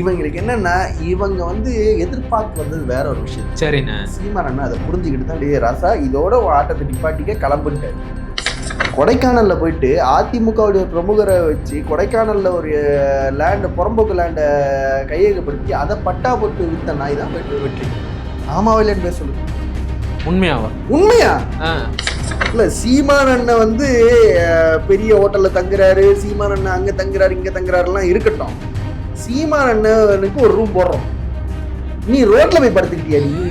இவங்களுக்கு என்னன்னா இவங்க வந்து எதிர்பார்த்து வந்தது வேற ஒரு விஷயம். சரிண்ணே. சீமான் அண்ணா அதை புரிஞ்சுக்கிட்டு தான் டே ராசா இதோட ஆட்டத்தை நிப்பாட்டிக்க கிளம்புட்டாரு கொடைக்கானல்ல போயிட்டு அதிமுகவுடைய பிரமுகரை வச்சு கொடைக்கானல்ல ஒரு லேண்டு புறம்போக்கு லேண்டை கையகப்படுத்தி அதை பட்டா போட்டு வித்த நாய் தான் வெற்றி வெற்றி. ஆமாவா இல்லைன்னு பேச சொல்லு. உண்மையாவா? உண்மையா? இல்ல சீமான் அண்ணன் வந்து பெரிய ஹோட்டல்ல தங்குறாரு சீமான் அண்ணன் அங்க தங்குறாரு இங்க தங்குறாருலாம் இருக்கட்டும். சீமான் அண்ணனுக்கு ஒரு ரூம் போடுறோம். நீ ரோட்ல போய் படுத்துக்கிட்டியா நீ?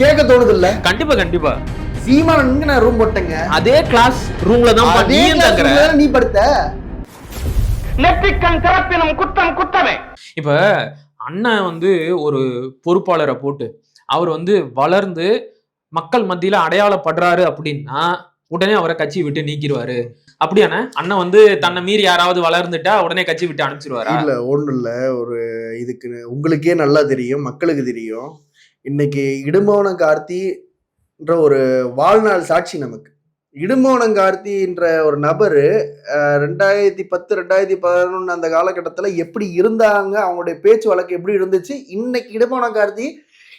கேட்க தோணுது இல்ல கண்டிப்பா கண்டிப்பா. சீமான் அண்ணனுக்கு நான் ரூம் போட்டேங்க. அதே கிளாஸ் ரூம்ல தான் அதே நீ படுத்த. நெற்றிக்கண் திறப்பினும் குற்றம் குற்றமே இப்ப அண்ணன் வந்து ஒரு பொறுப்பாளரை போட்டு அவர் வந்து வளர்ந்து மக்கள் மத்தியில அடையாளப்படுறாரு அப்படின்னா உடனே அவரை கட்சி விட்டு நீக்கிடுவாரு. அப்படியானே அண்ணன் வந்து தன்னை மீறி யாராவது வளர்ந்துட்டா உடனே கட்சி விட்டு அனுப்பிச்சிருவாரா? இல்ல ஒண்ணும் இல்ல ஒரு இதுக்கு உங்களுக்கே நல்லா தெரியும் மக்களுக்கு தெரியும். இன்னைக்கு இடுமோன கார்த்தின்ற ஒரு வாழ்நாள் சாட்சி நமக்கு. இடுமோனம் கார்த்தின்ற ஒரு நபர் ரெண்டாயிரத்தி பத்து ரெண்டாயிரத்தி பதினொன்று அந்த காலகட்டத்தில் எப்படி இருந்தாங்க அவங்களுடைய பேச்சு வழக்கு எப்படி இருந்துச்சு இன்னைக்கு இடுமோன கார்த்தி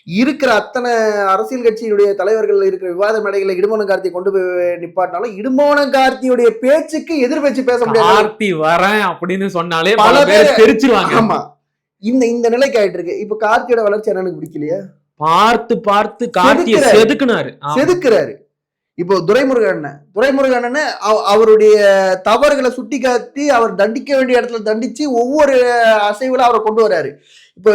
இருக்கிற அத்தனை அரசியல் கட்சியினுடைய தலைவர்கள் இருக்கிற விவாத மேடைகளை இடுமோன கார்த்தி கொண்டு போய் நிப்பாட்டினாலும் இடுமோன கார்த்தியுடைய பேச்சுக்கு எதிர் பேச்சு பேச முடியாது. கார்த்தி வரேன் அப்படின்னு சொன்னாலே பல பேர் தெரிச்சிருவாங்க ஆமா. இந்த இந்த நிலைக்கு ஆயிட்டு இருக்கு இப்ப கார்த்தியோட வளர்ச்சி எனக்கு பிடிக்கலையா. பார்த்து பார்த்து கார்த்திய. செதுக்குனாரு. செதுக்குறாரு. இப்போ துரைமுருகன் துரைமுருகன் அவருடைய தவறுகளை சுட்டி காட்டி அவர் தண்டிக்க வேண்டிய இடத்துல தண்டிச்சு ஒவ்வொரு அசைவுல அவரை கொண்டு வராரு. இப்போ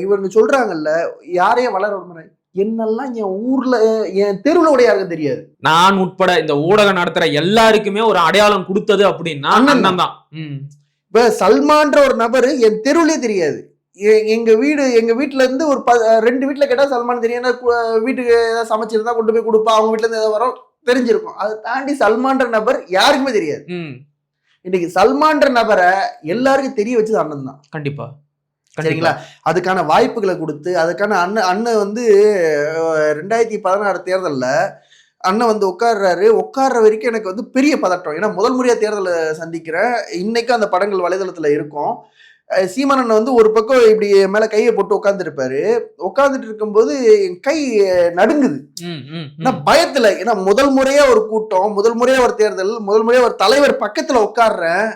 இவங்க சொல்றாங்கல்ல யாரையும் வளர விரும்புறேன் என்னெல்லாம் என் ஊர்ல என் தெருவுல கூட யாருக்கும் தெரியாது. நான் உட்பட இந்த ஊடகம் நடத்துற எல்லாருக்குமே ஒரு அடையாளம் கொடுத்தது அப்படின்னா அண்ணன் தான். ம். இப்ப சல்மான்ற ஒரு நபர் என் தெருவுலயே தெரியாது. எ- எங்க வீடு எங்க வீட்ல இருந்து ஒரு ப- ரெண்டு வீட்ல கேட்டா சல்மான் தெரியும். வீட்டுக்கு ஏதாவது சமைச்சிருந்தா கொண்டு போய் கொடுப்பா அவங்க வீட்ல இருந்து ஏதாவது வரும் தெரிஞ்சிருக்கும். அதை தாண்டி சல்மான்ற நபர் யாருக்குமே தெரியாது. ம். இன்னைக்கு சல்மான்ற நபரை எல்லாருக்கும் தெரிய வச்சது அண்ணன் தான். கண்டிப்பா. சரிங்களா? அதுக்கான வாய்ப்புகளை கொடுத்து அதுக்கான அண்ணன் அண்ணன் வந்து ரெண்டாயிரத்தி பதினாறு தேர்தல்ல அண்ணன் வந்து உட்கார்றாரு. உட்கார்ற வரைக்கும் எனக்கு வந்து பெரிய பதட்டம். ஏன்னா முதல் முறையா தேர்தலை சந்திக்கிறேன் இன்னைக்கும் அந்த படங்கள் வலைதளத்துல இருக்கும். அஹ், சீமான் அண்ணன் வந்து ஒரு பக்கம் இப்படி மேல கையை போட்டு உட்காந்துருப்பாரு உட்காந்துட்டு இருக்கும்போது என் கை நடுங்குது. ஏன்னா. பயத்துல ஏன்னா முதல் முறையா ஒரு கூட்டம் முதல் முறையா ஒரு தேர்தல் முதல் முறையா ஒரு தலைவர் பக்கத்துல உட்கார்றேன்.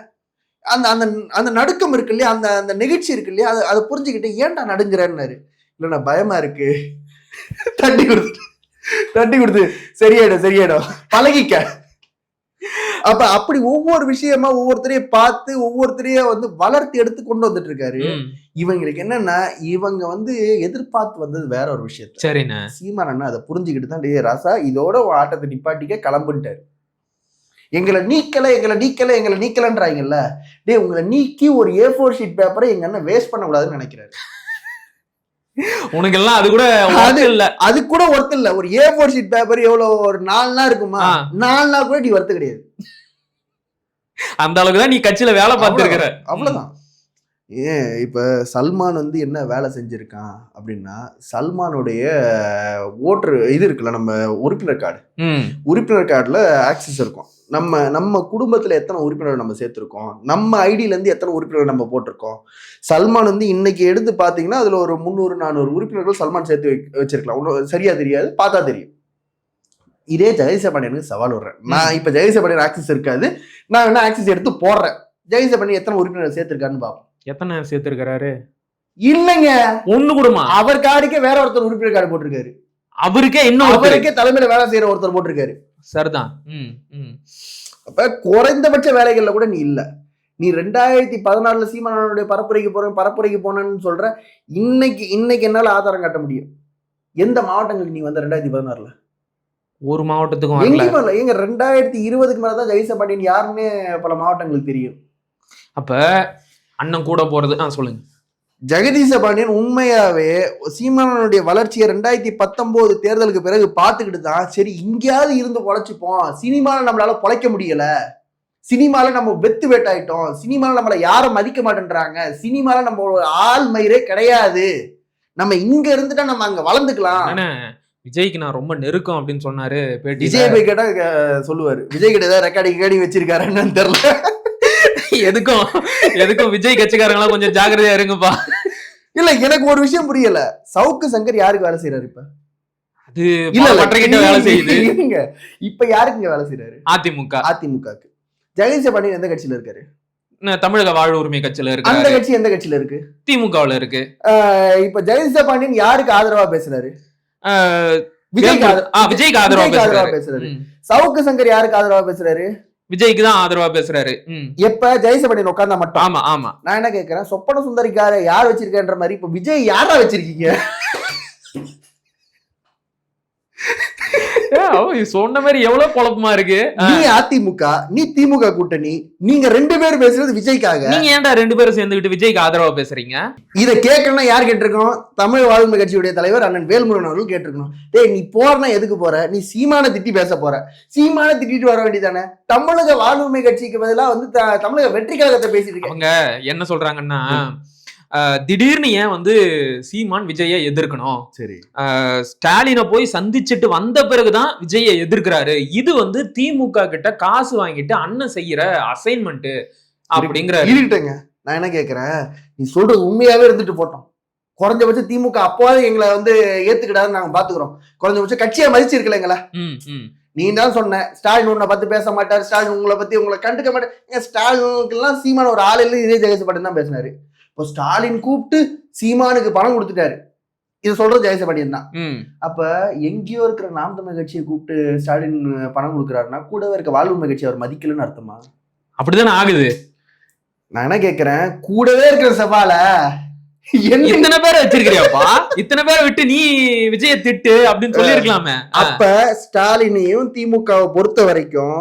அந்த அந்த அந்த நடுக்கம் இருக்கு இல்லையா? அந்த அந்த நிகழ்ச்சி இருக்கு இல்லையா? அதை அதை புரிஞ்சுக்கிட்டு ஏன்டா நடுங்குறேன்னாரு. இல்லைண்ணா பயமா இருக்கு. தட்டி கொடுத்து தட்டி கொடுத்து சரியாயிடும் சரியாயிடும். பழகிக்க. அப்ப அப்படி ஒவ்வொரு விஷயமா ஒவ்வொருத்தரையும் பார்த்து ஒவ்வொருத்தரையும் வந்து வளர்த்து எடுத்து கொண்டு வந்துட்டு இருக்காரு. இவங்களுக்கு என்னன்னா இவங்க வந்து எதிர்பார்த்து வந்தது வேற ஒரு விஷயத்த சரிண்ணே. சீமான் அண்ணா அதை புரிஞ்சுக்கிட்டு தான் டே ராசா இதோட ஆட்டத்தை நிப்பாட்டிக்க கிளம்புன்ட்டாரு. எங்களை நீக்கல எங்களை நீக்கல எங்களை நீக்கலன்றாங்கல்ல. டேய் உங்களை நீக்கி ஒரு ஏ ஃபோர் ஷீட் பேப்பரை எங்க அண்ணன் வேஸ்ட் பண்ணக்கூடாதுன்னு நினைக்கிறாரு. உனக்கு எல்லாம் அது கூட அது- இல்ல. அது கூட ஒர்த் இல்ல. ஒரு ஏ ஃபோர் ஷீட் பேப்பர் எவ்வளவு ஒரு நாலு நாள் இருக்குமா. நாலு நாள் கூட நீ ஒர்த்து கிடையாது. அந்த அளவுக்கு தான் நீ கட்சியில வேலை பார்த்திருக்கிற. அவ்வளவுதான். ஏன் இப்ப சல்மான் வந்து என்ன வேலை செஞ்சிருக்கான் அப்படின்னா சல்மானுடைய ஓட்டர் இது இருக்குல்ல நம்ம உறுப்பினர் கார்டு. உறுப்பினர் கார்டில் ஆக்சஸ் இருக்கும். நம்ம நம்ம குடும்பத்தில் எத்தனை உறுப்பினர் நம்ம சேர்த்துருக்கோம்? நம்ம ஐடியிலேருந்து எத்தனை உறுப்பினர் நம்ம போட்டிருக்கோம்? சல்மான் வந்து இன்னைக்கு எடுத்து பார்த்தீங்கன்னா அதில் ஒரு முந்நூறு நானூறு உறுப்பினர்கள் சல்மான் சேர்த்து வை- வச்சிருக்கலாம். ஒன்றும் சரியா தெரியாது பார்த்தா தெரியும். இதே ஜெயசபாண்டியனுக்கு சவால் விடுறேன். நான் இப்போ ஜெயசபாண்டியன் ஆக்சஸ் இருக்காது. நான் வேணா ஆக்சஸ் எடுத்து போடுறேன். ஜெயசபாண்டியன் எத்தனை உறுப்பினர் சேர்த்திருக்காருன்னு பார்ப்போம் எத்தனை சேர்த்திருக்கிறாரு? இல்லைங்க. ஒண்ணு கூடமா? அவர் கார்டுக்கே வேற ஒருத்தர் உறுப்பினர் கார்டு போட்டிருக்காரு. அவருக்கே இன்னும் அவருக்கே தலைமையில வேலை செய்யற ஒருத்தர் போட்டிருக்காரு. சரிதான். ம், ம். அப்ப குறைந்தபட்ச வேலைகள்ல கூட நீ இல்ல. நீ ரெண்டாயிரத்தி பதினாறுல சீமானனுடைய பரப்புரைக்கு போறேன் பரப்புரைக்கு போனேன்னு சொல்ற இன்னைக்கு இன்னைக்கு என்னால ஆதாரம் காட்ட முடியும். எந்த மாவட்டங்களுக்கு நீ வந்த ரெண்டாயிரத்தி பதினாறுல ஒரு மாவட்டத்துக்கும் எங்கேயுமே இல்ல. எங்க ரெண்டாயிரத்தி இருபதுக்கு மேலதான் ஜெயசபாண்டியன் யாருன்னு பல மாவட்டங்களுக்கு தெரியும். அப்ப அண்ணன் கூட போறது ஆ சொல்லுங்க. ஜெகதீச பாண்டியன் உண்மையாவே சீமானனுடைய வளர்ச்சியை ரெண்டாயிரத்தி பத்தொன்பது தேர்தலுக்கு பிறகு பார்த்துக்கிட்டு தான் சரி இங்கேயாவது இருந்து பொழைச்சிப்போம். சினிமால நம்மளால பொழைக்க முடியல. சினிமால நம்ம வெத்து வேட்டாயிட்டோம். சினிமால நம்மளை யாரும் மதிக்க மாட்டேன்றாங்க. சினிமால நம்ம ஒரு ஆள் மயிரே கிடையாது. நம்ம இங்க இருந்துட்டா நம்ம அங்க வளர்ந்துக்கலாம். விஜய்க்கு நான் ரொம்ப நெருக்கம் அப்படின்னு சொன்னாரு விஜய் போய் கேட்டா சொல்லுவாரு. விஜய் கிட்ட ஏதாவது ரெக்கார்டிங் கேடி வச்சிருக்காரு என்னன்னு தெரியல. எதுக்கும் எதுக்கும் விஜய் கட்சிக்காரங்களா கொஞ்சம் ஜாக்கிரதையா இருங்கப்பா. இல்ல எனக்கு ஒரு விஷயம் புரியல. சவுக்கு சங்கர் யாருக்கு வேலை செய்யறாரு இப்ப? அது இல்ல இல்ல. மற்ற கிட்ட வேலை செய்யுது. இப்ப யாருக்குங்க வேலை செய்யறாரு அதிமுக. அதிமுகக்கு. ஜெகதீச பாண்டியன் எந்த கட்சியில இருக்காரு? தமிழக வாழ் உரிமை கட்சியில அந்த இருக்கு கட்சி எந்த கட்சியில இருக்கு? திமுகவுல இருக்கு. இப்ப ஜெகதீச பாண்டியன் யாருக்கு ஆதரவா பேசுறாரு? விஜய்க்கு. ஆதரவா- பேசுறாரு. சவுக்கு சங்கர் யாருக்கு ஆதரவா பேசுறாரு? விஜய்க்கு தான் ஆதரவா பேசுறாரு. எப்ப ஜெயச பாண்டியன் உட்கார்ந்தா மட்டும். ஆமா ஆமா. நான் என்ன கேக்குறேன்? சொப்பன சுந்தரிக்கார யார் வச்சிருக்கேன்ற மாதிரி இப்ப விஜய் யாரா வச்சிருக்கீங்க ஏ, அவ சொன்ன மாதிரி எவ்வளவு குழப்பமா இருக்கு. நீ அதிமுக நீ திமுக கூட்டணி நீங்க ரெண்டு பேரும் பேசுறது விஜய்க்காக. நீங்க ஏன்டா ரெண்டு பேரும் சேர்ந்துகிட்டு விஜய்க்கு ஆதரவா பேசுறீங்க? இத கேட்கணும்னா யார் கேட்டிருக்கோம் தமிழ் வாழ்மை கட்சியுடைய தலைவர் அண்ணன் வேல்முருகன் அவர்கள் கேட்டிருக்கணும். டேய் நீ போறனா எதுக்கு போற? நீ சீமான திட்டி பேச போற. சீமான திட்டிட்டு வர வேண்டியதானே தமிழக வாழ்வுரிமை கட்சிக்கு பதிலா வந்து தமிழக வெற்றி கழகத்தை பேசிட்டு இருக்க அவங்க என்ன சொல்றாங்கன்னா திடீர்னு ஏன் வந்து சீமான் விஜயை எதிர்க்கணும்? சரி. ஆஹ், ஸ்டாலினை போய் சந்திச்சுட்டு வந்த பிறகுதான் விஜயை எதிர்க்கிறாரு. இது வந்து திமுக கிட்ட காசு வாங்கிட்டு அண்ணன் செய்யற அசைன்மெண்ட் இருக்கட்டுங்க நான் என்ன கேக்குறேன்? நீ சொல்றது உண்மையாவே இருந்துட்டு போட்டோம். குறைஞ்சபட்சம் திமுக அப்போது எங்களை வந்து ஏத்துக்கிடாதுன்னு நாங்க பாத்துக்கிறோம். குறைஞ்சபட்சம் கட்சியை மதிச்சிருக்கல எங்களை. நீ தான் சொன்ன ஸ்டாலின் உன்னை பத்தி பேச மாட்டார் ஸ்டாலின் உங்களை பத்தி உங்களை கண்டுக்க மாட்டார் ஏன் ஸ்டாலினுக்கு எல்லாம் சீமான ஒரு ஆள் இல்லை இதே ஜெயசபாட்டியன் தான் பேசினாரு. இப்போ ஸ்டாலின் கூப்பிட்டு சீமானுக்கு பணம் கொடுத்துட்டாரு. இது சொல்றது ஜெயசபாட்டியன் தான். அப்ப எங்கேயோ இருக்கிற நாம் தமிழ் கட்சியை கூப்பிட்டு ஸ்டாலின் பணம் கொடுக்குறாருன்னா கூடவே இருக்க வாழ்வுரிமை கட்சி அவர் மதிக்கலன்னு அர்த்தமா? அப்படிதானே ஆகுது? நான் என்ன கேக்குறேன்? கூடவே இருக்கிற சபால இத்தனை பேரை வச்சிருக்கிறியாப்பா? இத்தனை பேரை விட்டு நீ விஜய திட்டு அப்படின்னு சொல்லிருக்கலாமே அப்ப ஸ்டாலினையும் திமுகவை பொறுத்த வரைக்கும்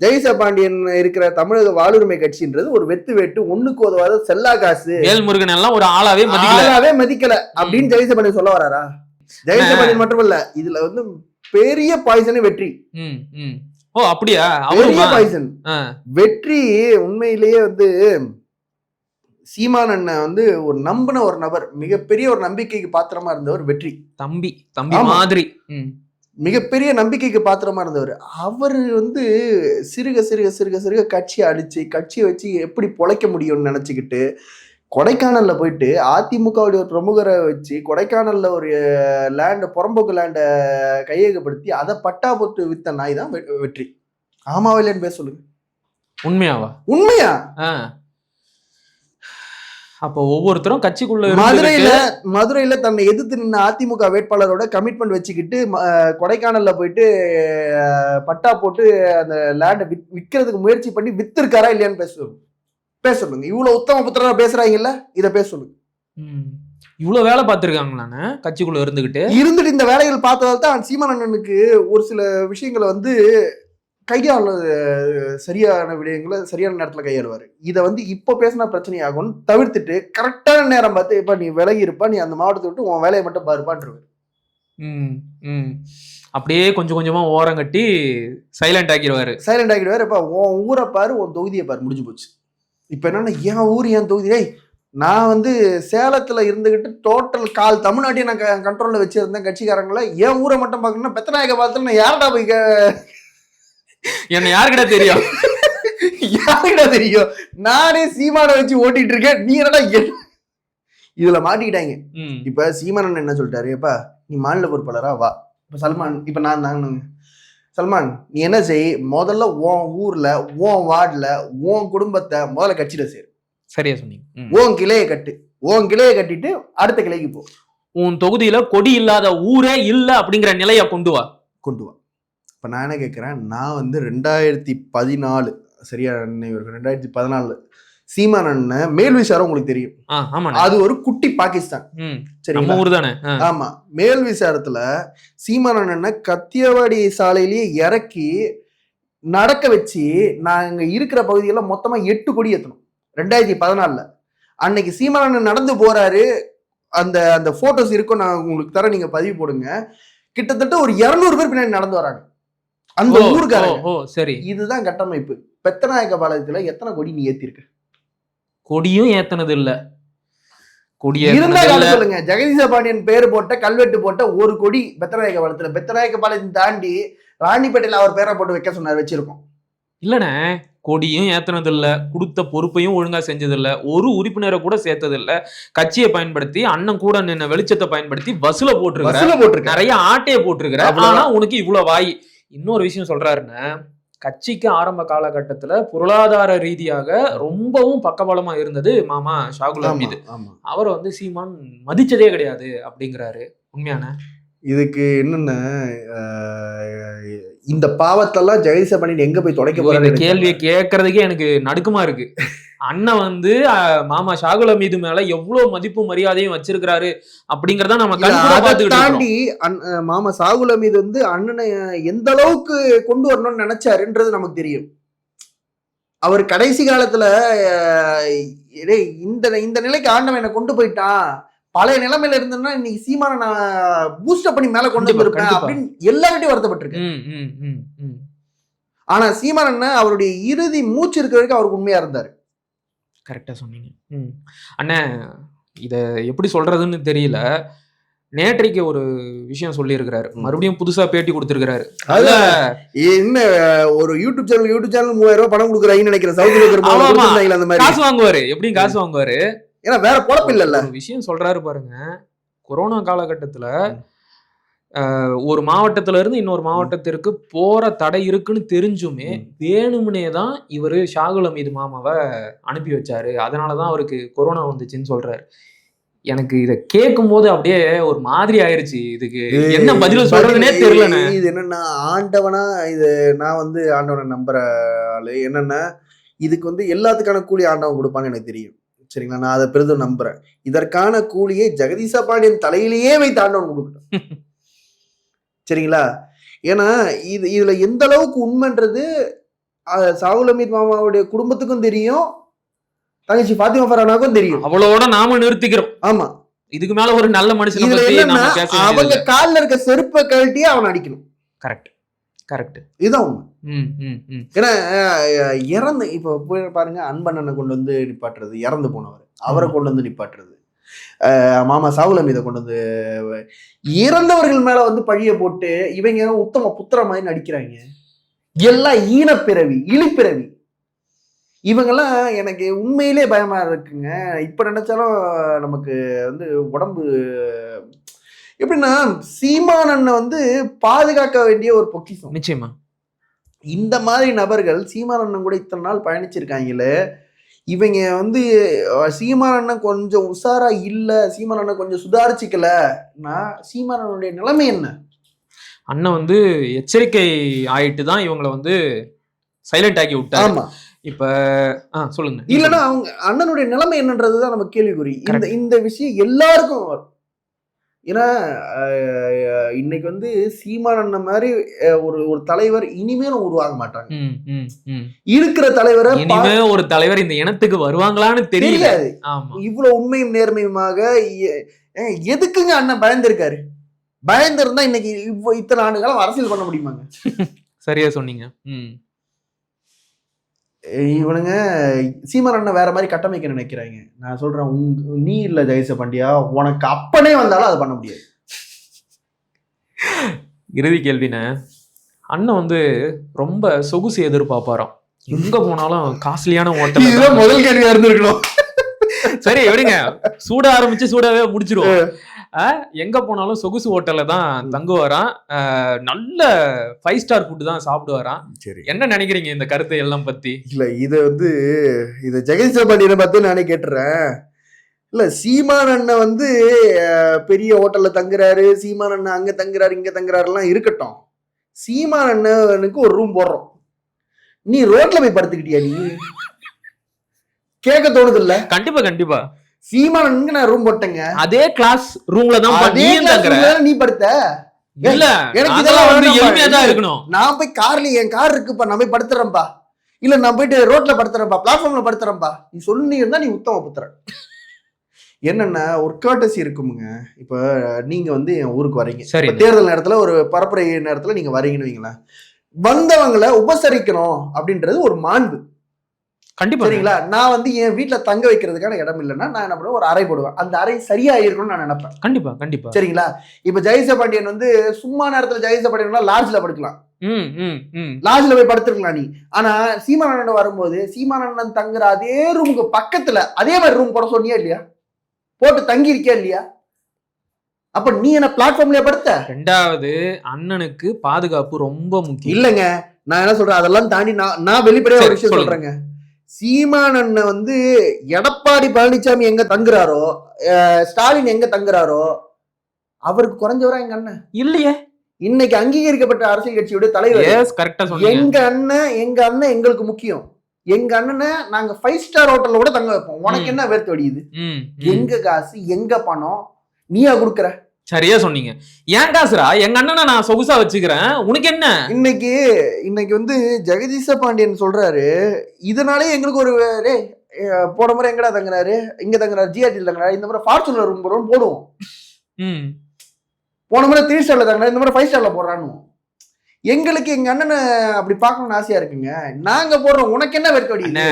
ஜெயச பாண்டியன் இருக்கிற தமிழக வாழ்வுரிமை கட்சின்றது ஒரு வெத்து வெட்டு ஒண்ணுக்கு உதவாத செல்லா காசு. வேல்முருகன் எல்லாம் ஒரு ஆளாவே மதிக்கல. ஆளாவே மதிக்கல அப்படின்னு ஜெயச பாண்டியன் சொல்ல வராரா? ஜெயச பாண்டியன் மட்டும் இல்ல இதுல வந்து பெரிய பாய்சனே வெற்றி. ஓ அப்படியா? பெரிய பாய்சன். வெற்றி உண்மையிலேயே வந்து சீமான் அண்ணன் வந்து ஒரு நம்பின ஒரு நபர் மிகப்பெரிய ஒரு நம்பிக்கைக்கு பாத்திரமா இருந்தவர் வெற்றி. தம்பி தம்பி. மாதிரி. மிகப்பெரிய நம்பிக்கைக்கு பாத்திரமா இருந்தவர். அவர் வந்து சிறுக சிறுக சிறுக சிறுக கட்சியை அடிச்சு கட்சியை வச்சு எப்படி பொழைக்க முடியும்னு நினைச்சுக்கிட்டு கொடைக்கானல்ல போயிட்டு அதிமுகவுடைய ஒரு பிரமுகரை வச்சு கொடைக்கானல்ல ஒரு லேண்ட் புறம்போக்கு லேண்டை கையகப்படுத்தி அதை பட்டா போட்டு வித்த நாய் தான் வெ- வெற்றி. ஆமாவா இல்லைன்னு பேச சொல்லுங்க. உண்மையாவா? உண்மையா. அப்போ ஒவ்வொருத்தரும் கட்சிக்குள்ள மதுரையில மதுரையில தன்னை எதிர்த்து நின்ன அதிமுக வேட்பாளரோட கமிட்மெண்ட் வச்சுக்கிட்டு கொடைக்கானல்ல போயிட்டு பட்டா போட்டு அந்த லேண்டை விற்கிறதுக்கு முயற்சி பண்ணி வித்திருக்காரா இல்லையான்னு பேச பேச சொல்லுங்க. இவ்வளவு உத்தம புத்திரா பேசுறாங்கல்ல இத பேச சொல்லுங்க. இவ்வளவு வேலை பார்த்திருக்காங்களாண்ணே கட்சிக்குள்ள இருந்துகிட்டு. இருந்துட்டு இந்த வேலைகள் பார்த்ததால தான் சீமான் அண்ணனுக்கு ஒரு சில விஷயங்களை வந்து கையாள சரியான விடயங்களை சரியான நேரத்துல கையாளுவாரு. இதை வந்து இப்போ பேசினா பிரச்சனை ஆகும்னு தவிர்த்துட்டு கரெக்டான நேரம் பார்த்து இப்ப நீ விலகி இருப்பா நீ அந்த மாவட்டத்தை விட்டு உன் வேலையை மட்டும் பாருப்பான்ருவாரு. அப்படியே கொஞ்சம் கொஞ்சமா ஓரம் கட்டி சைலண்ட் ஆக்கிடுவாரு. சைலண்ட் ஆகிடுவாரு இப்ப உன் ஊரை பாரு உன் தொகுதியை பாரு. முடிஞ்சு போச்சு. இப்ப என்னன்னா என் ஊர் என் தொகுதி? டேய் நான் வந்து சேலத்துல இருந்துகிட்டு டோட்டல் கால் தமிழ்நாட்டையும் நான் கண்ட்ரோல்ல வச்சிருந்தேன். கட்சிக்காரங்கள என் ஊரை மட்டும் பார்க்கணும்னா பெத்தநாயக பாலத்துல நான் யார்டா போய் என்ன யாருக்கிட்ட தெரியும்? யாருடா தெரியும்? நானே சீமானை வச்சு ஓட்டிட்டு இருக்கேன். நீ என்னடா என்- இதுல மாட்டிக்கிட்டாங்க. இப்ப சீமானன் என்ன சொல்லிட்டாரு? எப்பா நீ மாநில பொறுப்பாளரா? வா. இப்ப சல்மான் இப்ப நான் நான். சல்மான் நீ என்ன செய்? முதல்ல உன் ஊர்ல உன் வார்டுல உன் குடும்பத்தை முதல்ல கட்சியில சேரு. சரியா சொன்னீங்க. உன் கிளையை கட்டு. உன் கிளையை கட்டிட்டு அடுத்த கிளைக்கு போ. உன் தொகுதியில கொடி இல்லாத ஊரே இல்ல அப்படிங்கிற நிலைய கொண்டு வா. கொண்டு வா. இப்ப நான் என்ன கேட்கிறேன் நான் வந்து ரெண்டாயிரத்தி பதினாலு சரியா நினைவு ரெண்டாயிரத்தி பதினாலு. சீமான் அண்ணன் மேல் விசாரம் உங்களுக்கு தெரியும். அது ஒரு குட்டி பாகிஸ்தான். ஊர் தானே. ஆ. ஆமா. மேல் விசாரத்துல சீமானண்ணனை கத்தியவாடி சாலையிலேயே இறக்கி நடக்க வச்சு நாங்க இருக்கிற பகுதியில மொத்தமா எட்டு கொடி ஏத்தணும் ரெண்டாயிரத்தி பதினாலுல. அன்னைக்கு சீமானண்ணன் நடந்து போறாரு. அந்த அந்த போட்டோஸ் இருக்கும் நான் உங்களுக்கு தர நீங்க பதிவு போடுங்க. கிட்டத்தட்ட ஒரு இருநூறு பேர் பின்னாடி நடந்து வராங்க. அந்த ஊருக்காரங்க ஓ, சரி. இதுதான் கட்டமைப்பு. பெத்தநாயக்க பாளையத்துல எத்தனை கொடி நீ ஏத்திருக்க? கொடியும் ஏத்தனது இல்ல கொடி இருந்தா. சொல்லுங்க. ஜெகதீச பாண்டியன் பேர் போட்ட கல்வெட்டு போட்ட ஒரு கொடி பெத்தநாயக்க பாளையத்துல பெத்தநாயக்க பாளையத்தை தாண்டி ராணிப்பேட்டையில அவர் பேரை போட்டு வைக்க சொன்னார் வச்சிருக்கோம். இல்லண்ணே கொடியும் ஏத்துனது இல்ல கொடுத்த பொறுப்பையும் ஒழுங்கா செஞ்சது இல்ல ஒரு உறுப்பினரை கூட சேர்த்தது இல்ல கட்சியை பயன்படுத்தி அண்ணன் கூட நின்ன வெளிச்சத்தை பயன்படுத்தி பஸ்ல போட்டிருக்கேன் நிறைய ஆட்டையை போட்டிருக்கிற. ஆனா உனக்கு இவ்வளவு வாய். இன்னொரு விஷயம் சொல்றாருன்னா கட்சிக்கு ஆரம்ப காலகட்டத்துல பொருளாதார ரீதியாக ரொம்பவும் பக்கபலமா இருந்தது மாமா ஷாகுல் ஆமா ஹமீது ஆமா. அவரை வந்து சீமான் மதிச்சதே கிடையாது அப்படிங்கிறாரு. உண்மையான? இதுக்கு என்னென்ன இந்த பாவத்தெல்லாம் ஜெகதீச பண்ணிட்டு எங்க போய் தொடக்க இந்த போறாரு கேள்வியை கேட்கறதுக்கே எனக்கு நடுக்கமா இருக்கு. அண்ணன் வந்து மாமா ஷாகுல் ஹமீது மேல எவ்வளவு மதிப்பு மரியாதையும் வச்சிருக்கிறாரு அப்படிங்கறத நம்ம. தாண்டி மாமா சாகுல் அமீது வந்து அண்ணனை எந்த அளவுக்கு கொண்டு வரணும்னு நினைச்சாருன்றது நமக்கு தெரியும். அவர் கடைசி காலத்துல இந்த இந்த நிலைக்கு ஆண்டவன் என்னை கொண்டு போயிட்டான். பழைய நிலைமையில இருந்தேன்னா இன்னைக்கு சீமான நான் பூஸ்டப் பண்ணி மேல கொண்டு வந்திருப்பேன். அப்படின்னு எல்லார்கிட்டயும் வருத்தப்பட்டிருக்கு. ஆனா சீமான் அண்ணன் அவருடைய இறுதி மூச்சு இருக்கிற வரைக்கும் அவருக்கு உண்மையா இருந்தாரு கரெக்டா சொன்னீங்க ம். அண்ணே இத எப்படி சொல்றதுன்னு தெரியல நேற்றைக்கு ஒரு விஷயம் சொல்லியிருக்கிறாரு. மறுபடியும் புதுசா பேட்டி கொடுத்திருக்கிறாரு அதுல என்ன ஒரு யூடியூப் சேனல் யூடியூப் சேனல் மூவாயிரம் ரூபாய் பணம் கொடுக்குறாங்கன்னு நினைக்கிறேன் சவுத் இருக்கிற ஆமா, ஆமா. கொடுத்திருந்தாங்களே அந்த மாதிரி காசு வாங்குவாரு எப்படியும் காசு வாங்குவாரு ஏன்னா வேற பொழப்பு இல்லல்ல. விஷயம் சொல்றாரு பாருங்க. கொரோனா காலகட்டத்துல ஒரு மாவட்டத்துல இருந்து இன்னொரு மாவட்டத்திற்கு போற தடை இருக்குன்னு தெரிஞ்சுமே. வேணும்னே தான் இவரு ஷாகுல் அமீது மாமாவை அனுப்பி வச்சாரு. அதனாலதான் அவருக்கு கொரோனா வந்துச்சுன்னு சொல்றாரு. எனக்கு இத கேட்கும் போது அப்படியே ஒரு மாதிரி ஆயிருச்சு. இதுக்கு என்ன பதில் சொல்றதுனே தெரியலண்ணே இது என்னன்னா ஆண்டவனா இது நான் வந்து ஆண்டவனை நம்புற ஆளு. என்னன்னா இதுக்கு வந்து எல்லாத்துக்கான கூலி ஆண்டவன் கொடுப்பான்னு எனக்கு தெரியும். சரிங்களா? நான் அதை பெரிதும் நம்புறேன். இதற்கான கூலியை ஜெகதீச பாண்டியன் தலையிலேயே வைத்து ஆண்டவன் கொடுக்கட்டும். சரிங்களா? ஏன்னா இது இதுல எந்த அளவுக்கு உண்மைன்றது சாகுல் அமீத் மாமாவுடைய குடும்பத்துக்கும் தெரியும் தங்கச்சி பாத்திமா ஃபரானாக்கும் தெரியும். அவளோட நாம நிறுத்திக்கிறோம். ஆமா. இதுக்கு மேல ஒரு நல்ல மனுஷனை அவங்க கால்ல இருக்க செருப்பை கழட்டியே அவன் அடிக்கணும். Correct correct. இதுதான் உண்மை. ஏன்னா இறந்து இப்போ போய் பாருங்க அன்பண்ணனை கொண்டு வந்து நிப்பாட்டுறது இறந்து போனவர். அவரை. கொண்டு வந்து நிப்பாட்டுறது. மாமா சாவுல மீதை கொண்டு வந்து இறந்தவர்கள் மேல வந்து பழிய போட்டு இவங்க உத்தம புத்திர மாதிரி நடிக்கிறாங்க. எல்லாம் ஈனப்பிறவி இழிப்பிறவி. இவங்கெல்லாம் எனக்கு உண்மையிலே பயமா இருக்குங்க. இப்ப நினைச்சாலும் நமக்கு வந்து உடம்பு எப்படின்னா சீமானண்ணை வந்து பாதுகாக்க வேண்டிய ஒரு பொக்கிஷம். நிச்சயமா. இந்த மாதிரி நபர்கள் சீமானண்ணன் கூட இத்தனை நாள் பயணிச்சிருக்காங்களே இவங்க வந்து அஹ், சீமானண்ணன் கொஞ்சம் உஷாரா இல்ல சீமானண்ணன் கொஞ்சம் சுதாரிச்சுக்கலன்னா சீமானனுடைய நிலைமை என்ன? அண்ணன் வந்து எச்சரிக்கை ஆயிட்டு தான் இவங்களை வந்து சைலண்ட் ஆக்கி விட்டாரு. ஆமா. இப்ப சொல்லுங்க. இல்லைன்னா அவங்க அண்ணனுடைய நிலைமை என்னன்றதுதான் நம்ம கேள்விக்குறி. இந்த. இந்த விஷயம் எல்லாருக்கும் வரும். ஏன்னா இன்னைக்கு வந்து சீமான் அண்ணன் மாதிரி ஒரு ஒரு தலைவர் இனிமேலும் உருவாக மாட்டாங்க. இருக்கிற தலைவரை இனிமே ஒரு தலைவர் இந்த இனத்துக்கு வருவாங்களான்னு தெரியல. இவ்வளவு உண்மையும் நேர்மையுமாக எதுக்குங்க அண்ணன் பயந்திருக்காரு? பயந்திருந்தா இன்னைக்கு இவ்வ இத்தனை ஆண்டு காலம் அரசியல் பண்ண முடியுமாங்க? சரியா சொன்னீங்க. இவனுங்க சீமான் அண்ணன் வேற மாதிரி கட்டமைக்க நினைக்கிறாங்க. நான் சொல்றேன் உங்க நீ இல்ல ஜெயச பாண்டியா உனக்கு அப்பனே வந்தாலும் அதை பண்ண முடியாது. இறுதி கேள்வின அண்ணன் வந்து ரொம்ப சொகுசு எதிர்பார்ப்பாராம். எங்க போனாலும் காஸ்ட்லியான ஹோட்டல் இதுதான் முதல் கேள்வியா இருந்திருக்கணும். சரி விடுங்க. சூட ஆரம்பிச்சு சூடாவே முடிச்சிருவோம். எங்க போனாலும் சொகுசு ஹோட்டல்ல தான் தங்குவாராம் நல்ல ஃபைவ் ஸ்டார் ஃபுட் தான் சாப்பிடுவாராம் சரி. என்ன நினைக்கிறீங்க இந்த கருத்தை எல்லாம் பத்தி? இல்ல இது வந்து இது ஜெகதீச பாண்டியனை பார்த்து நானே கேட்டுறேன். இல்ல சீமான் அண்ணன் வந்து பெரிய ஹோட்டல்ல தங்குறாரு சீமான் அண்ணன் அங்க தங்குறாரு இங்க தங்குறாருலாம் இருக்கட்டும். சீமான் அண்ணனுக்கு ஒரு ரூம் போடுறோம். நீ ரோட்ல போய் படுத்துக்கிட்டியா நீ? கேட்க தோணுது இல்ல? கண்டிப்பா கண்டிப்பா. சீமான் அண்ணனுக்கு நான் ரூம் போட்டேங்க? அதே கிளாஸ் ரூம்ல தான் அதே நீ படுத்த? இல்ல எனக்கு இதெல்லாம் வந்து. எளிமையா தான் இருக்கணும். நான் போய் கார்ல என் கார் இருக்குப்பா நான் போய் படுத்துறேன்ப்பா. இல்ல நான் போயிட்டு ரோட்ல படுத்துறேன்ப்பா பிளாட்ஃபார்ம்ல படுத்துறேன்ப்பா. நீ சொன்னீங்கன்னா நீ உத்தம புத்திரன். என்னன்னா ஒரு கேட்டசி இருக்குமுங்க. இப்ப நீங்க வந்து என் ஊருக்கு வரீங்க. சரி தேர்தல் நேரத்துல ஒரு பரப்புரை நேரத்துல நீங்க வரீங்கன்னு வைங்களேன். வந்தவங்களை உபசரிக்கணும் அப்படின்றது ஒரு மாண்பு. கண்டிப்பா சரிங்களா? நான் வந்து என் வீட்ல தங்க வைக்கிறதுக்கான இடம் இல்லைன்னா நான் என்ன பண்ணுவேன்? ஒரு அறை போடுவேன். அந்த அறை சரியா இருக்கணும்னு நான் நினைப்பேன். கண்டிப்பா கண்டிப்பா. சரிங்களா? இப்ப ஜெயச பாண்டியன் வந்து சும்மா நேரத்துல ஜெயச பாண்டியன் லாட்ஜ்ல படுக்கலாம். ம் ம் ம். லாட்ஜ்ல போய் படுத்துருக்கலாம் நீ. ஆனா சீமான் அண்ணன் வரும்போது சீமான் அண்ணன் தங்குற அதே ரூமுக்கு பக்கத்துல அதே மாதிரி ரூம் போட சொன்னியா இல்லையா? போட்டு தங்கி இருக்கியா இல்லையா? அப்ப நீ என்ன பிளாட்ஃபார்ம்லயே படுத்த? ரெண்டாவது அண்ணனுக்கு பாதுகாப்பு ரொம்ப முக்கியம். இல்லங்க. நான் என்ன சொல்றேன்? அதெல்லாம் தாண்டி நான் நான் வெளிப்படையா ஒரு விஷயம். சொல்றேங்க. சீமான் அண்ணன் வந்து எடப்பாடி பழனிசாமி எங்க தங்குறாரோ ஸ்டாலின் எங்க தங்குறாரோ அவருக்கு குறைஞ்சவரா எங்க அண்ணன்? இல்லையே. இன்னைக்கு அங்கீகரிக்கப்பட்ட அரசியல் கட்சியோட தலைவர் எங்க அண்ணன் எங்க அண்ணன் எங்களுக்கு முக்கியம். எங்க அண்ணனை நாங்க ஃபைவ் ஸ்டார் ஹோட்டல்ல கூட தங்க வைப்போம். உனக்கு. என்ன வேர்த்து வடியுது. எங்க காசு எங்க பணம் நீயா குடுக்குற? சரியா சொன்னீங்க. ஏன் காசுரா? எங்க அண்ணனை நான் சொகுசா வச்சுக்கிறேன். உனக்கு என்ன? இன்னைக்கு இன்னைக்கு வந்து ஜெகதீச பாண்டியன் சொல்றாரு இதனாலே எங்களுக்கு ஒரு அஹ், போன முறை எங்கடா தங்குறாரு இங்க தங்குறாரு ஜிஆர்டியில் தங்குறாரு இந்த முறை ஃபார்ச்சுனர் ரூம் போடுறோம் போடுவோம். ம். போன முறை த்ரீ ஸ்டார்ல தங்குறாரு இந்த முறை ஃபைவ் ஸ்டார்ல போடுறான்னு. எங்களுக்கு எங்க அண்ணனை அப்படி பார்க்கணும்னு ஆசையா இருக்குங்க. நாங்க போடுறோம் உனக்கு என்ன வெறுக்க வடியுது அண்ணே,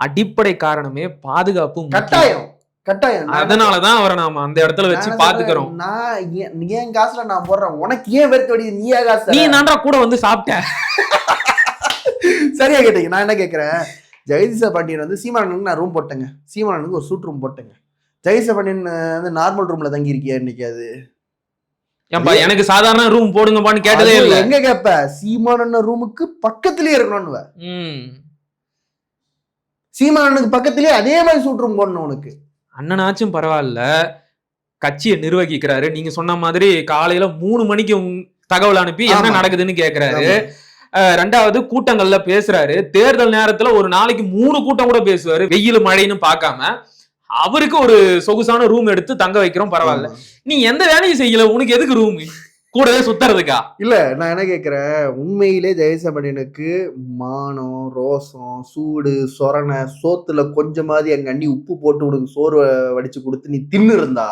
அடிப்படை காரணமே பாதுகாப்பு. கட்டாயம். கட்டாயம். அதனாலதான் அவரை நாம அந்த இடத்துல வச்சு பாத்துக்கிறோம். நான் ஏன் ஏன் காசுல நான் போடுறேன்? உனக்கு ஏன் வெறுக்க வடியுது நீயா காசு நீ? நான்டா கூட வந்து சாப்பிட்ட. சரியா கேட்டீங்க. நான் என்ன கேட்கறேன் ஜெகதீச பாண்டியன் வந்து சீமானனுக்கு நான் ரூம் போட்டேங்க. சீமானனுக்கு ஒரு சூட் ரூம் போட்டேங்க. ஜெகதீச பாண்டியன் வந்து நார்மல் ரூம்ல தங்கி இருக்கியா இன்னைக்கு அது? ஏன்பா எனக்கு சாதாரண ரூம் போடுங்கப்பான்னு கேட்டதே இல்ல. எங்க கேப்ப? சீமானண்ண ரூமுக்கு பக்கத்திலேயே இருக்கணும்னு சீமானனுக்கு பக்கத்திலேயே அதே மாதிரி சூட் ரூம் போடணும் உனக்கு. அண்ணனாச்சும் பரவாயில்ல. கட்சியை நிர்வகிக்கிறாரு. நீங்க சொன்ன மாதிரி காலையில மூணு மணிக்கு தகவல் அனுப்பி என்ன. நடக்குதுன்னு கேக்குறாரு. ரெண்டாவது கூட்டங்கள்ல பேசுறாரு. தேர்தல் நேரத்துல ஒரு நாளைக்கு மூணு கூட்டம் கூட பேசுவாரு. வெயில் மழைன்னு பார்க்காம. அவருக்கு ஒரு சொகுசான ரூம் எடுத்து தங்க வைக்கிறோம் பரவாயில்ல. நீ எந்த வேலையும் செய்யல. உனக்கு எதுக்கு ரூம் கூடவே சுத்துறதுக்கா? இல்ல நான் என்ன கேக்குறேன்? உண்மையிலே ஜெயச பாண்டியனுக்கு மானம் ரோசம் சூடு சொரணை சோத்துல கொஞ்சமாவது எங்க அண்ணி உப்பு போட்டு உனக்கு சோறு வடிச்சு கொடுத்து நீ தின்னு இருந்தா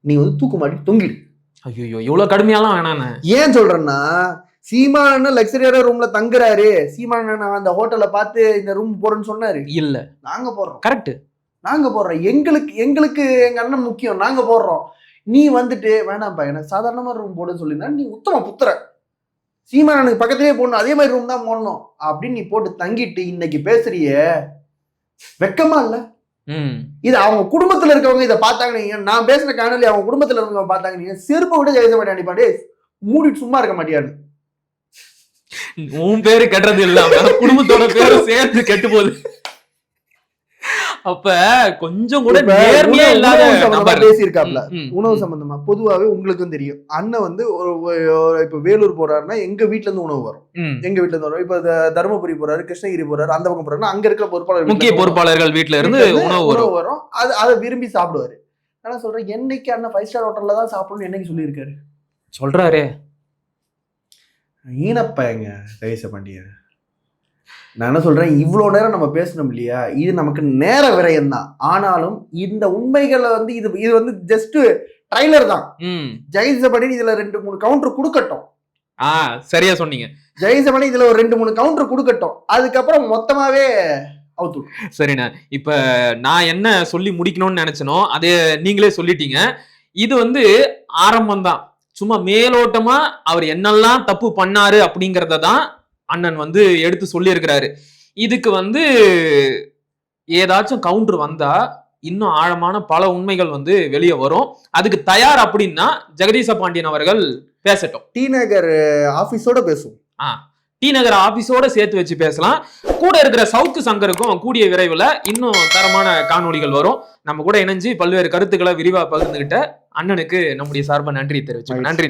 நீ வந்து தூக்கு மாட்டி தொங்கிடு. ஐயோ இவ்வளவு கடுமையாலாம் வேணாண்ணே ஏன் சொல்றேன்னா சீமானு லக்ஸரியான ரூம்ல தங்குறாரு. சீமானன் நான் அந்த ஹோட்டல்ல பார்த்து இந்த ரூம் போறேன்னு சொன்னாரு. இல்ல. நாங்க போடுறோம். கரெக்ட் நாங்க போடுறோம். எங்களுக்கு எங்களுக்கு எங்க அண்ணன் முக்கியம். நாங்க போடுறோம். நீ வந்துட்டு வேணாம்ப்பா எனக்கு சாதாரணமா ரூம் போடுன்னு சொல்லியிருந்தா நீ உத்தம புத்திர. சீமானனுக்கு பக்கத்திலேயே போடணும் அதே மாதிரி ரூம் தான் போடணும். அப்படின்னு நீ போட்டு தங்கிட்டு இன்னைக்கு பேசுறியே வெக்கமா இல்ல? இது அவங்க குடும்பத்துல இருக்கவங்க இதை பார்த்தாங்க நான் பேசுன காணொலி அவங்க குடும்பத்துல இருக்கவங்க பார்த்தாங்க நீங்க செருப்பை விட ஜெயிச்ச மாட்டேன் அடிப்பாடே மூடிட்டு சும்மா இருக்க மாட்டியான்னு உன் பேரு கெட்டது இல்லாம குடும்பத்தோட பேரு சேர்த்து கெட்டு போகுது. அப்ப கொஞ்சம் கூட நேர்மையா இல்லாத நபர். பேசியிருக்காப்ல. உணவு. சம்பந்தமா. பொதுவாவே உங்களுக்கும் தெரியும். அண்ணன் வந்து இப்ப வேலூர் போறாருன்னா எங்க வீட்ல இருந்து உணவு வரும். எங்க வீட்ல இருந்து வரும். இப்ப தருமபுரி போறாரு கிருஷ்ணகிரி போறாரு அந்த பக்கம் போறாருன்னா அங்க இருக்கிற பொறுப்பாளர் முக்கிய பொறுப்பாளர்கள் வீட்ல இருந்து உணவு வரும் உணவு வரும். அது அதை விரும்பி சாப்பிடுவாரு. ஆனா சொல்றேன் என்னைக்கு அண்ணன் ஃபைவ் ஸ்டார் ஹோட்டல்ல தான் சாப்பிடணும்னு என்னைக்கு சொல்லியிருக்காரு? சொல்றாரே. ஈனப்பயங்க ஜெயச பாண்டியன் நான் என்ன சொல்றேன்? இவ்வளோ நேரம் நம்ம பேசணும் இல்லையா? இது நமக்கு நேர விரயம் தான் ஆனாலும் இந்த உண்மைகளை வந்து இது இது வந்து ஜஸ்ட் ட்ரைலர் தான். ம். ஜெயச பாண்டியன் இதுல ரெண்டு மூணு கவுண்டர் கொடுக்கட்டும். ஆ சரியா சொன்னீங்க. ஜெயச பாண்டியன் இதுல ஒரு ரெண்டு மூணு கவுண்டர் கொடுக்கட்டும். அதுக்கப்புறம் மொத்தமாவே அவுத்து. சரிண்ணே. இப்ப நான் என்ன சொல்லி முடிக்கணும்னு நினைச்சனோ அதே நீங்களே சொல்லிட்டீங்க. இது வந்து ஆரம்பம் தான் சும்மா மேலோட்டமா அவர் என்னெல்லாம் தப்பு பண்ணாரு அப்படிங்கறத தான் அண்ணன் வந்து எடுத்து சொல்லியிருக்கிறாரு. இதுக்கு வந்து ஏதாச்சும் கவுண்டர் வந்தா இன்னும் ஆழமான பல உண்மைகள் வந்து வெளியே வரும். அதுக்கு தயார் அப்படின்னா ஜெகதீச பாண்டியன் அவர்கள் பேசட்டும். டி நகர் ஆபீஸோட பேசுவோம். டி நகர் ஆபீஸோட சேர்த்து வச்சு பேசலாம். கூட இருக்கிற சவுக்கு சங்கருக்கும் கூடிய விரைவில் இன்னும் தரமான காணொளிகள் வரும். நம்ம கூட இணைஞ்சு பல்வேறு கருத்துக்களை விரிவா பகிர்ந்துகிட்ட அண்ணனுக்கு நம்முடைய சார்பா நன்றி தெரிவிச்சுக்கோம் நன்றி